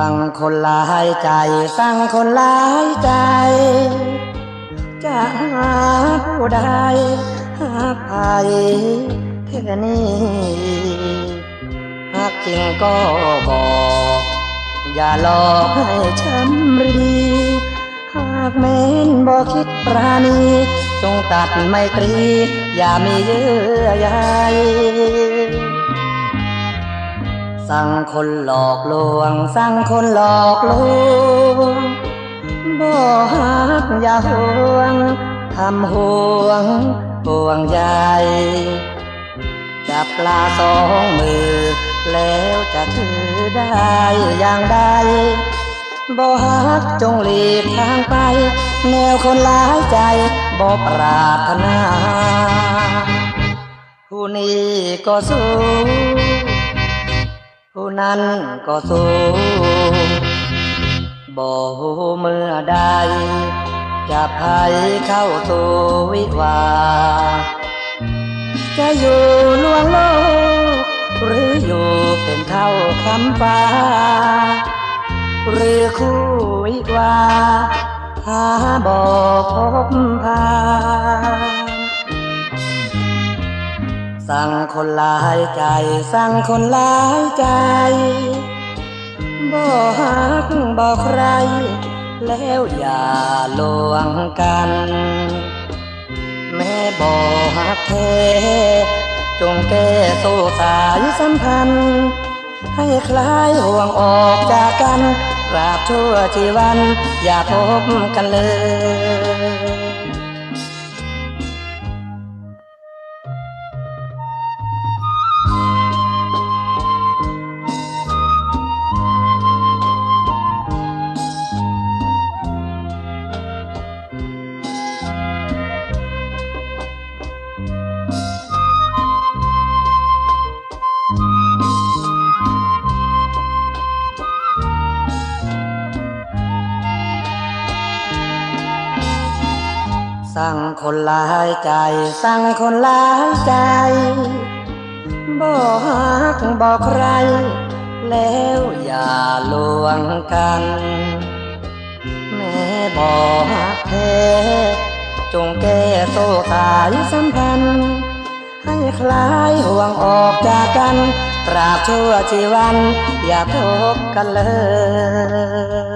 สั่งคนหลายใจ สั่งคนหลายใจ จะหาผู้ใดหาใครแค่นี้หากจริงก็บอก อย่าหลอกให้ช้ำรี หากแม้นบอกคิดปราณี จงตัดไมตรี อย่ามีเยื่อใย สั่งคนหลอกลวง สั่งคนหลอกลวงบ่ฮักอย่าห่วงทำห่วงห่วงใยจับปลาสองมือ แล้วจะถือได้อย่างใดบ่ฮักจงหลีกทางไป แนวคนหลายใจบ่ปรารถนาผู้นี้ก็สู้ผู้ นั้นก็สู้บ่เมื่อใด จะพายเข้าสู่วิวา จะอยู่ลวงโลก หรืออยู่เป็นเท่าคำฟ้า หรือคู่วิวาหาบอกพบพา สั่งคนหลายใจ สั่งคนหลายใจบ่ฮักบ่ใคร แล้วอย่าลวงกัน แม่บ่ฮักแท้จงแก้โซ่สายสัมพันธ์ ให้คลายห่วงออกจากกันราบชั่วชีวัน อย่าพบกันเลย สั่งคนหลายใจ สั่งคนหลายใจบ่ฮักบ่ใคร แล้วอย่าลวงกัน แม่บ่ฮักแท้จงแก้โซ่สายสัมพันธ์ ให้คลายห่วงออกจากกันตราบชั่วชีวัน อย่าพบกันเลย